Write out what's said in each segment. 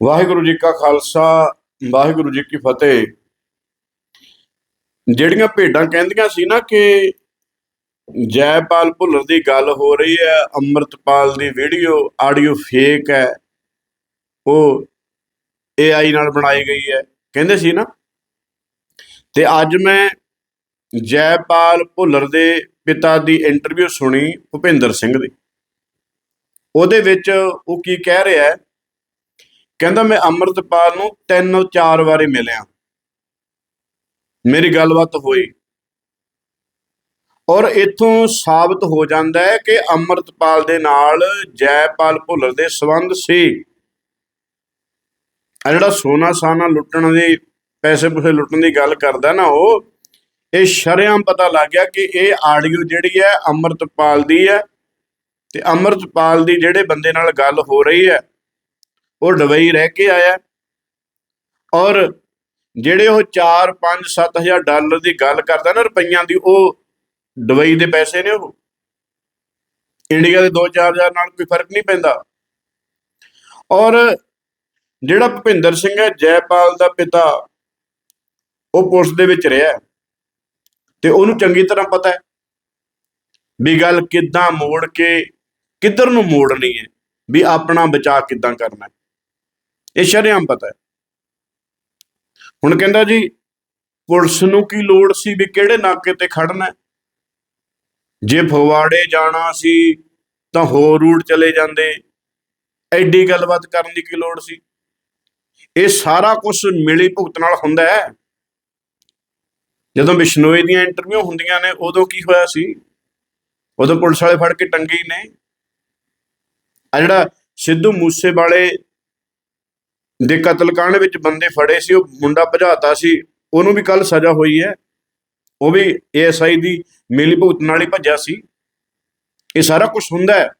ਵਾਹਿਗੁਰੂ ਜੀ ਕਾ ਖਾਲਸਾ, ਵਾਹਿਗੁਰੂ ਜੀ ਕੀ ਫਤਿਹ। ਜਿਹੜੀਆਂ ਭੇਡਾਂ ਕਹਿੰਦੀਆਂ ਸੀ ਨਾ ਕਿ ਜੈਪਾਲ ਭੁੱਲਰ ਦੀ ਗੱਲ ਹੋ ਰਹੀ ਹੈ, ਅੰਮ੍ਰਿਤਪਾਲ ਦੀ ਵੀਡੀਓ ਆਡੀਓ ਫੇਕ ਹੈ, ਉਹ AI ਨਾਲ ਬਣਾਈ ਗਈ ਹੈ। ਕਹਿੰਦੇ ਸੀ ਨਾ, ਤੇ ਅੱਜ ਮੈਂ ਜੈਪਾਲ ਭੁੱਲਰ ਦੇ ਪਿਤਾ ਦੀ ਇੰਟਰਵਿਊ ਸੁਣੀ ਭੁਪਿੰਦਰ ਸਿੰਘ ਦੀ। ਉਹਦੇ ਵਿੱਚ ਉਹ ਕੀ ਕਹਿ ਰਿਹਾ ਹੈ ਕਹਿੰਦਾ ਮੈਂ ਅੰਮ੍ਰਿਤਪਾਲ ਨੂੰ ਤਿੰਨ ਚਾਰ ਵਾਰੀ ਮਿਲਿਆ। ਮੇਰੀ ਗੱਲਬਾਤ ਹੋਈ। ਔਰ ਇਥੋਂ ਸਾਬਤ ਹੋ ਜਾਂਦਾ ਹੈ ਕਿ ਅੰਮ੍ਰਿਤਪਾਲ ਦੇ ਨਾਲ ਜੈਪਾਲ ਭੁੱਲਰ ਦੇ ਸਬੰਧ ਸੀ। ਆ ਜਿਹੜਾ ਸੋਨਾ ਸਾਨਾ ਲੁੱਟਣ ਦੀ, ਪੈਸੇ ਪੂਸੇ ਲੁੱਟਣ ਦੀ ਗੱਲ ਕਰਦਾ ਨਾ ਉਹ, ਇਹ ਸ਼ਰੇਆਮ ਪਤਾ ਲੱਗ ਗਿਆ ਕਿ ਇਹ ਆਡੀਓ ਜਿਹੜੀ ਹੈ ਅੰਮ੍ਰਿਤਪਾਲ ਦੀ ਹੈ। ਤੇ ਅੰਮ੍ਰਿਤਪਾਲ ਦੀ ਜਿਹੜੇ ਬੰਦੇ ਨਾਲ ਗੱਲ ਹੋ ਰਹੀ ਹੈ ਉਹ ਦੁਬਈ ਰਹਿ ਕੇ ਆਇਆ। ਔਰ ਜਿਹੜੇ ਉਹ 4 5 7000 ਡਾਲਰ ਦੀ ਗੱਲ ਕਰਦਾ ਨਾ ਰੁਪਈਆਂ ਦੀ, ਉਹ ਦੁਬਈ ਦੇ ਪੈਸੇ ਨੇ ਉਹ। ਇੰਡੀਆ ਦੇ 2-4000 ਨਾਲ ਕੋਈ ਫ਼ਰਕ ਨਹੀਂ ਪੈਂਦਾ। ਔਰ ਜਿਹੜਾ ਭੁਪਿੰਦਰ ਸਿੰਘ ਹੈ, ਜੈਪਾਲ ਦਾ ਪਿਤਾ, ਉਹ ਪੁਲਿਸ ਦੇ ਵਿੱਚ ਰਿਹਾ ਤੇ ਉਹਨੂੰ ਚੰਗੀ ਤਰ੍ਹਾਂ ਪਤਾ ਹੈ ਵੀ ਗੱਲ ਕਿੱਦਾਂ ਮੋੜ ਕੇ, ਕਿੱਧਰ ਨੂੰ ਮੋੜਨੀ ਹੈ, ਵੀ ਆਪਣਾ ਬਚਾਅ ਕਿੱਦਾਂ ਕਰਨਾ ਹੈ। ਇਹ ਸ਼ਰਿਆਮ ਪਤਾ ਹੈ। ਹੁਣ ਕਹਿੰਦਾ ਜੀ, ਪੁਲਿਸ ਨੂੰ ਕੀ ਲੋੜ ਸੀ ਵੀ ਕਿਹੜੇ ਨਾਕੇ ਤੇ ਖੜਨਾ ਜੇ ਫਗਵਾੜੇ ਜਾਣਾ ਸੀ, ਤਾਂ ਹੋਰ ਰੂਟ ਚਲੇ ਜਾਂਦੇ। ਐਡੀ ਗੱਲਬਾਤ ਕਰਨ ਦੀ ਕੀ ਲੋੜ ਸੀ? ਇਹ ਸਾਰਾ ਕੁਝ ਮਿਲੀ ਭੁਗਤ ਨਾਲ ਹੁੰਦਾ ਹੈ। ਜਦੋਂ ਬਿਸ਼ਨੋਈ ਦੀਆਂ ਇੰਟਰਵਿਊ ਹੁੰਦੀਆਂ ਨੇ, ਉਦੋਂ ਕੀ ਹੋਇਆ ਸੀ? ਉਦੋਂ ਪੁਲਿਸ ਵਾਲੇ ਫੜ ਕੇ ਟੰਗੇ ਹੀ ਨੇ। ਆ ਜਿਹੜਾ ਸਿੱਧੂ ਮੂਸੇ ਵਾਲੇ ਦੇ ਕਤਲकांड ਵਿੱਚ ਬੰਦੇ ਫੜੇ ਸੀ, ਉਹ ਮੁੰਡਾ ਭਜਾਤਾ ਸੀ, ਉਹਨੂੰ ਵੀ ਕੱਲ ਸਜ਼ਾ ਹੋਈ ਹੈ। ਉਹ ਵੀ ਏਐਸਆਈ ਦੀ ਮਿਲੀ ਨਾਲ ਹੀ ਭੱਜਿਆ ਸੀ। ਇਹ ਸਾਰਾ ਕੁਝ ਹੁੰਦਾ ਹੈ।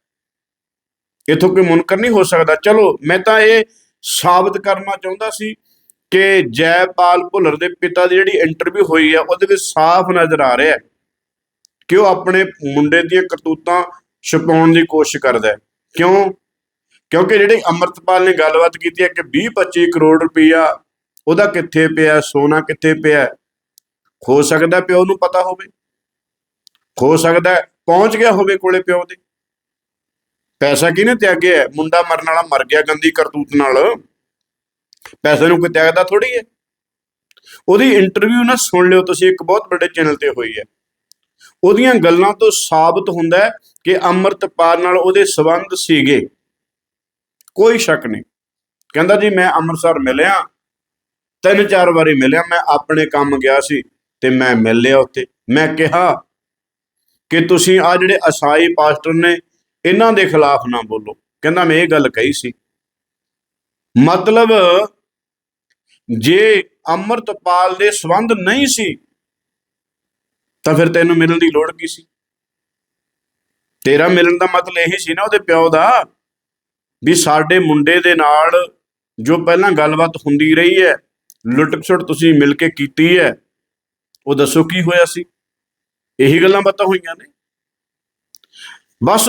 ਇਥੋਂ ਕੋਈ ਮੁਨਕਰ ਨਹੀਂ ਹੋ ਸਕਦਾ। ਚਲੋ, ਮੈਂ ਤਾਂ ਇਹ ਸਾਬਤ ਕਰਨਾ ਚਾਹੁੰਦਾ ਸੀ ਕਿ ਜੈਪਾਲ ਭੁੱਲਰ ਦੇ ਪਿਤਾ ਦੀ ਜਿਹੜੀ ਇੰਟਰਵਿਊ ਹੋਈ ਹੈ, ਉਹਦੇ ਵਿੱਚ ਸਾਫ਼ ਨਜ਼ਰ ਆ ਰਿਹਾ ਹੈ ਕਿ ਉਹ ਆਪਣੇ ਮੁੰਡੇ ਦੀਆਂ ਕਰਤੂਤਾਂ ਛੁਪਾਉਣ ਦੀ ਕੋਸ਼ਿਸ਼ ਕਰਦਾ ਹੈ। ਕਿਉਂ? ਕਿਉਂਕਿ ਜਿਹੜੇ ਅੰਮ੍ਰਿਤਪਾਲ ਨੇ ਗੱਲਬਾਤ ਕੀਤੀ ਹੈ ਕਿ 20-25 ਕਰੋੜ ਰੁਪਈਆ ਉਹਦਾ ਕਿੱਥੇ ਪਿਆ, ਸੋਨਾ ਕਿੱਥੇ ਪਿਆ? ਹੋ ਸਕਦਾ ਪਿਓ ਨੂੰ ਪਤਾ ਹੋਵੇ। ਹੋ ਸਕਦਾ ਪਹੁੰਚ ਗਿਆ ਹੋਵੇ ਕੋਲੇ ਪਿਓ ਦੇ। ਪੈਸਾ ਕਿਹਨੇ ਤਿਆਗਿਆ ਹੈ? ਮੁੰਡਾ ਮਰਨ ਵਾਲਾ ਮਰ ਗਿਆ ਗੰਦੀ ਕਰਤੂਤ ਨਾਲ। ਪੈਸੇ ਨੂੰ ਕੋਈ ਤਿਆਗਦਾ ਥੋੜੀ ਹੈ। ਉਹਦੀ ਇੰਟਰਵਿਊ ਨਾ ਸੁਣ ਲਿਓ, ਤੁਸੀਂ ਇੱਕ ਬਹੁਤ ਵੱਡੇ ਚੈਨਲ ਤੇ ਹੋਈ ਹੈ। ਉਹਦੀਆਂ ਗੱਲਾਂ ਤੋਂ ਸਾਬਤ ਹੁੰਦਾ ਹੈ ਕਿ ਅੰਮ੍ਰਿਤਪਾਲ ਨਾਲ ਉਹਦੇ ਸਬੰਧ ਸੀਗੇ। ਕੋਈ ਸ਼ੱਕ ਨਹੀਂ। ਕਹਿੰਦਾ ਜੀ, ਮੈਂ ਅੰਮ੍ਰਿਤਸਰ ਮਿਲਿਆ। ਤਿੰਨ ਚਾਰ ਵਾਰੀ ਮਿਲਿਆ। ਮੈਂ ਆਪਣੇ ਕੰਮ ਗਿਆ ਸੀ ਤੇ ਮੈਂ ਮਿਲ ਲਿਆ ਉੱਥੇ। ਮੈਂ ਕਿਹਾ ਕਿ ਤੁਸੀਂ ਆ ਜਿਹੜੇ ਅਸਾਈ ਪਾਸਟਰ ਨੇ, ਇਹਨਾਂ ਦੇ ਖਿਲਾਫ ਨਾ ਬੋਲੋ। ਕਹਿੰਦਾ, ਮੈਂ ਇਹ ਗੱਲ ਕਹੀ ਸੀ। ਮਤਲਬ ਜੇ ਅੰਮ੍ਰਿਤਪਾਲ ਦੇ ਸਬੰਧ ਨਹੀਂ ਸੀ, ਤਾਂ ਫਿਰ ਤੈਨੂੰ ਮਿਲਣ ਦੀ ਲੋੜ ਕੀ ਸੀ? ਤੇਰਾ ਮਿਲਣ ਦਾ ਮਤਲਬ ਇਹੀ ਸੀ ਨਾ ਉਹਦੇ ਪਿਓ ਦਾ ਵੀ ਸਾਡੇ ਮੁੰਡੇ ਦੇ ਨਾਲ ਜੋ ਪਹਿਲਾਂ ਗੱਲਬਾਤ ਹੁੰਦੀ ਰਹੀ ਹੈ ਲੁੱਟ ਖਸੁੱਟ ਤੁਸੀਂ ਮਿਲ ਕੇ ਕੀਤੀ ਹੈ, ਉਹ ਦੱਸੋ ਕੀ ਹੋਇਆ ਸੀ? ਇਹੀ ਗੱਲਾਂ ਬਾਤਾਂ ਹੋਈਆਂ ਨੇ। ਬਸ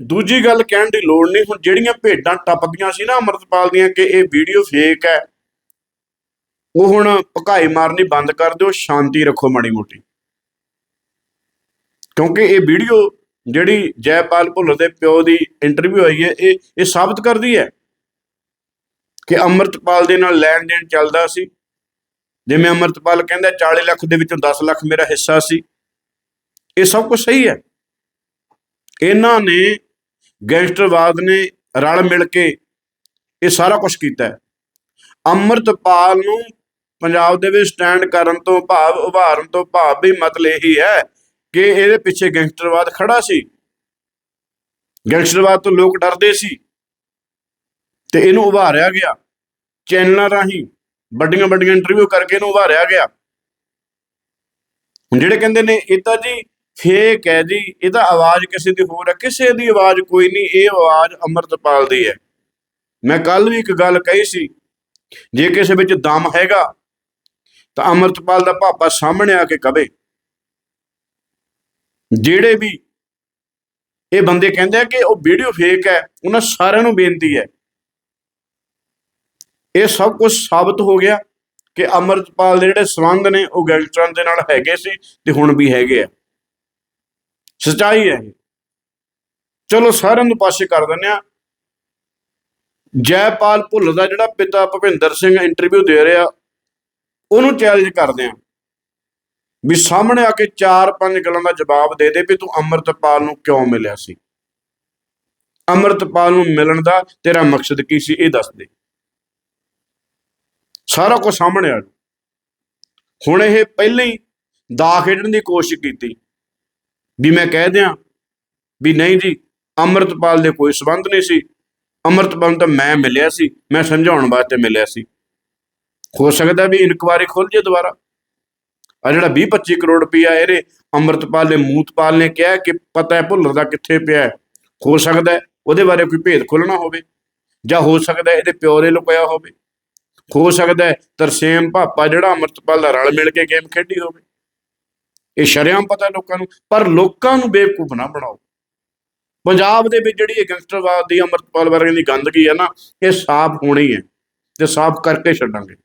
ਦੂਜੀ ਗੱਲ ਕਹਿਣ ਦੀ ਲੋੜ ਨਹੀਂ, ਹੁਣ ਜਿਹੜੀਆਂ ਭੇਡਾਂ ਟੱਪਦੀਆਂ ਸੀ ਨਾ ਅਮਰਤਪਾਲ ਦੀਆਂ ਕਿ ਇਹ ਵੀਡੀਓ ਫੇਕ ਹੈ, ਉਹ ਹੁਣ ਭਕਾਈ ਮਾਰਨੀ ਬੰਦ ਕਰ ਦਿਓ, ਸ਼ਾਂਤੀ ਰੱਖੋ ਮਾੜੀ ਮੋਟੀ। ਕਿਉਂਕਿ ਇਹ ਵੀਡੀਓ ਜਿਹੜੀ ਜੈਪਾਲ ਭੁੱਲਰ ਦੇ ਪਿਓ ਦੀ ਇੰਟਰਵਿਊ ਹੋਈ ਹੈ, ਇਹ ਇਹ ਸਾਬਤ ਕਰਦੀ ਹੈ ਕਿ ਅਮਰਤਪਾਲ ਦੇ ਨਾਲ ਲੈਣ ਦੇਣ ਚੱਲਦਾ ਸੀ। ਜਿਵੇਂ ਅਮਰਤਪਾਲ ਕਹਿੰਦਾ 40 ਲੱਖ ਦੇ ਵਿੱਚੋਂ 10 ਲੱਖ ਮੇਰਾ ਹਿੱਸਾ ਸੀ। ਇਹ ਸਭ ਕੁਝ ਸਹੀ ਹੈ। ਇਹਨਾਂ ਨੇ, ਗੈਂਗਸਟਰਵਾਦ ਨੇ ਰਲ ਮਿਲ ਕੇ ਇਹ ਸਾਰਾ ਕੁਝ ਕੀਤਾ ਹੈ। ਅਮਰਤਪਾਲ ਨੂੰ ਪੰਜਾਬ ਦੇ ਵਿੱਚ ਸਟੈਂਡ ਕਰਨ ਤੋਂ ਭਾਵ, ਉਭਾਰਨ ਤੋਂ ਭਾਵ ਵੀ ਮਤਲਬ ਇਹੀ ਹੈ ਕਿ ਇਹਦੇ ਪਿੱਛੇ ਗੈਂਗਸਟਰਵਾਦ ਖੜਾ ਸੀ। ਗੈਂਗਸਟਰਵਾਦ ਤੋਂ ਲੋਕ ਡਰਦੇ ਸੀ ਤੇ ਇਹਨੂੰ ਉਭਾਰਿਆ ਗਿਆ। ਚੈਨਲਾਂ ਰਾਹੀਂ ਵੱਡੀਆਂ ਵੱਡੀਆਂ ਇੰਟਰਵਿਊ ਕਰਕੇ ਇਹਨੂੰ ਉਭਾਰਿਆ ਗਿਆ। ਹੁਣ ਜਿਹੜੇ ਕਹਿੰਦੇ ਨੇ, ਇਹ ਤਾਂ ਜੀ ਫੇਕ ਹੈ ਜੀ, ਇਹਦਾ ਆਵਾਜ਼ ਕਿਸੇ ਦੀ ਹੋਰ ਹੈ, ਕਿਸੇ ਦੀ ਆਵਾਜ਼ ਕੋਈ ਨਹੀਂ, ਇਹ ਆਵਾਜ਼ ਅਮਰਤਪਾਲ ਦੀ ਹੈ। ਮੈਂ ਕੱਲ ਵੀ ਇੱਕ ਗੱਲ ਕਹੀ ਸੀ, ਜੇ ਕਿਸੇ ਵਿੱਚ ਦਮ ਹੈਗਾ ਤਾਂ ਅਮਰਤਪਾਲ ਦਾ ਪਾਪਾ ਸਾਹਮਣੇ ਆ ਕੇ ਕਵੇ ਜਿਹੜੇ ਵੀ ਇਹ ਬੰਦੇ ਕਹਿੰਦੇ ਆ ਕਿ ਉਹ ਵੀਡੀਓ ਫੇਕ ਹੈ, ਉਹਨਾਂ ਸਾਰਿਆਂ ਨੂੰ ਬੇਨਤੀ ਹੈ। ਇਹ ਸਭ ਕੁਝ ਸਾਬਤ ਹੋ ਗਿਆ ਕਿ ਅਮਰਤਪਾਲ ਦੇ ਜਿਹੜੇ ਸੰਬੰਧ ਨੇ, ਉਹ ਗੈਂਗਸਟਰਾਂ ਦੇ ਨਾਲ ਹੈਗੇ ਸੀ ਤੇ ਹੁਣ ਵੀ ਹੈਗੇ ਆ। ਸਚਾਈ ਹੈ ਚਲੋ ਸਾਰਿਆਂ ਨੂੰ ਪਾਸੇ ਕਰ ਦਿੰਦੇ ਆ ਜੈਪਾਲ ਭੁੱਲ ਦਾ ਜਿਹੜਾ ਪਿਤਾ ਭੁਪਿੰਦਰ ਸਿੰਘ ਇੰਟਰਵਿਊ ਦੇ ਰਿਹਾ, ਉਹਨੂੰ ਚੈਲੰਜ ਕਰਦੇ ਆ ਵੀ ਸਾਹਮਣੇ ਆ ਕੇ ਚਾਰ ਪੰਜ ਗੱਲਾਂ ਦਾ ਜਵਾਬ ਦੇ ਦੇ ਵੀ ਤੂੰ ਅਮਰਤਪਾਲ ਨੂੰ ਕਿਉਂ ਮਿਲਿਆ ਸੀ? ਅਮਰਤਪਾਲ ਨੂੰ ਮਿਲਣ ਦਾ ਤੇਰਾ ਮਕਸਦ ਕੀ ਸੀ ਇਹ ਦੱਸ ਦੇ। ਸਾਰਾ ਕੁਝ ਸਾਹਮਣੇ ਆ ਜਾਊ। ਹੁਣ ਇਹ ਪਹਿਲਾਂ ਹੀ ਦਾ ਖੇਡਣ ਦੀ ਕੋਸ਼ਿਸ਼ ਕੀਤੀ ਵੀ ਮੈਂ ਕਹਿ ਦਿਆਂ ਵੀ ਨਹੀਂ ਜੀ, ਅਮਰਤਪਾਲ ਦੇ ਕੋਈ ਸਬੰਧ ਨਹੀਂ ਸੀ। ਅਮਰਤਪਾਲ ਨੂੰ ਤਾਂ ਮੈਂ ਮਿਲਿਆ ਸੀ, ਮੈਂ ਸਮਝਾਉਣ ਵਾਸਤੇ ਮਿਲਿਆ ਸੀ। ਹੋ ਸਕਦਾ ਵੀ ਇਨਕੁਆਰੀ ਖੁੱਲ ਜੇ ਦੁਬਾਰਾ। ਆ ਜਿਹੜਾ 20 25 ਕਰੋੜ ਰੁਪਇਆ ਇਹਦੇ ਅੰਮ੍ਰਿਤਪਾਲ ਦੇ ਮੂਤਪਾਲ ਨੇ ਕਿਹਾ ਕਿ ਪਤਾ ਹੈ ਭੁੱਲਰ ਦਾ ਕਿੱਥੇ ਪਿਆ ਹੋ। ਸਕਦਾ ਉਹਦੇ ਬਾਰੇ ਕੋਈ ਭੇਦ ਖੁੱਲਣਾ ਹੋਵੇ ਜਾਂ ਹੋ ਸਕਦਾ ਇਹਦੇ ਪਿਓ ਨੇ ਲੁਕਾਇਆ ਹੋਵੇ। ਹੋ ਸਕਦਾ ਤਰਸੇਮ ਭਾਪਾ ਜਿਹੜਾ ਅੰਮ੍ਰਿਤਪਾਲ ਦਾ ਰਲ ਮਿਲ ਕੇ ਗੇਮ ਖੇਡੀ ਹੋਵੇ। ਇਹ ਸ਼ਰਿਆਮ ਪਤਾ ਲੋਕਾਂ ਨੂੰ, ਪਰ ਲੋਕਾਂ ਨੂੰ ਬੇਵਕੂਫ ਨਾ ਬਣਾਓ। ਪੰਜਾਬ ਦੇ ਵਿੱਚ ਜਿਹੜੀ ਇਹ ਗੈਂਗਸਟਰਵਾਦ ਦੀ ਅੰਮ੍ਰਿਤਪਾਲ ਵਰਗੇ ਦੀ ਗੰਦਗੀ ਹੈ ਨਾ, ਇਹ ਸਾਫ਼ ਹੋਣੀ ਹੈ ਤੇ ਸਾਫ਼ ਕਰਕੇ ਛੱਡਾਂਗੇ,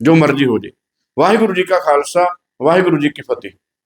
ਜੋ ਮਰਜ਼ੀ ਹੋ ਜੇ। ਵਾਹਿਗੁਰੂ ਜੀ ਕਾ ਖਾਲਸਾ ਵਾਹਿਗੁਰੂ ਜੀ ਕੀ ਫਤਿਹ।